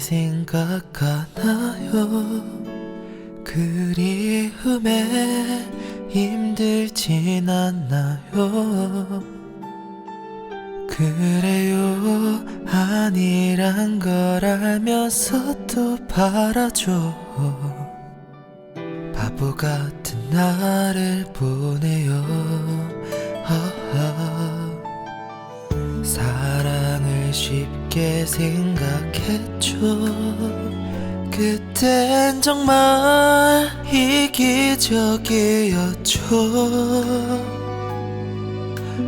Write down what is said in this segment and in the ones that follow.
생각하나요? 그리움에 힘들진 않나요? 그래요 아니란 걸 알면서도 바라죠. 바보 같은 나를 보내요. 사랑을 쉽게 생각했죠. 그땐 정말 이기적이었죠.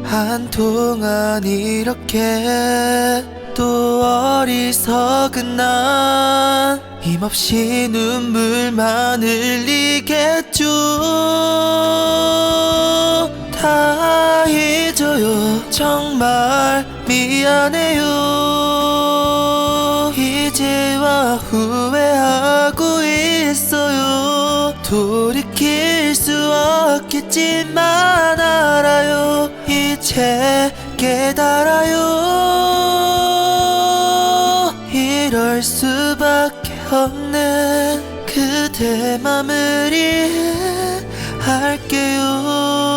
한동안 이렇게 또 어리석은 난 힘없이 눈물만 흘리겠죠. 다 잊어요. 정말 미안해요 이제와 후회하고 있어요. 돌이킬 수 없겠지만 알아요. 이제 깨달아요. 이럴 수밖에 없는 그대 이해할게요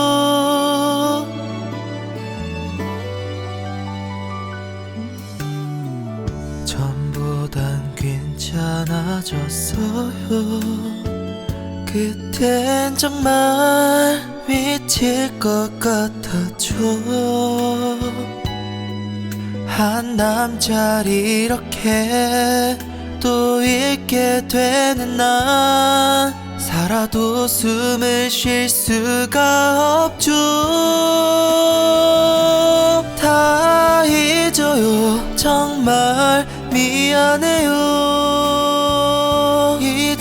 괜찮아졌어요. 그땐 정말 미칠 것 같았죠. 한 남자를 이렇게 또 잊게 되는 난 살아도 숨을 쉴 수가 없죠. 다 잊어요. 정말 미안해요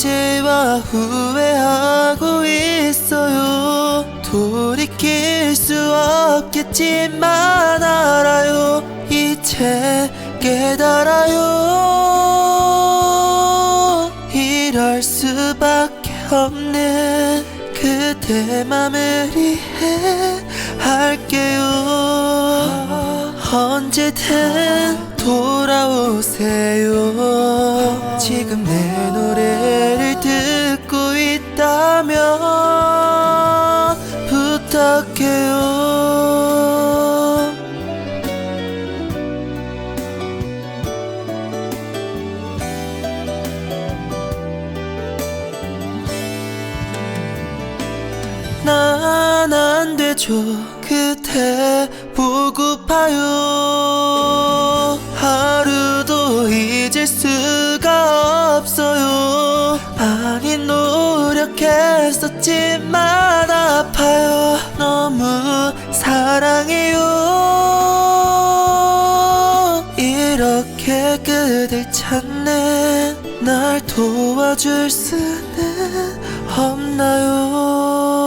이제와 후회하고 있어요. 돌이킬 수 없겠지만 알아요. 이제 깨달아요. 이럴 수밖에 없는 그대 맘을 이해할게요. 언제든 돌아오세요. 지금 내 듣고 있다면 부탁해요. 난 안 되죠. 그대 보고파요. 하루도 잊을 수가 없어요. 많이 노 력했었지만 아파요. 너무 사랑해요. 이렇게 그댈 찾는 날 도와줄 수는 없나요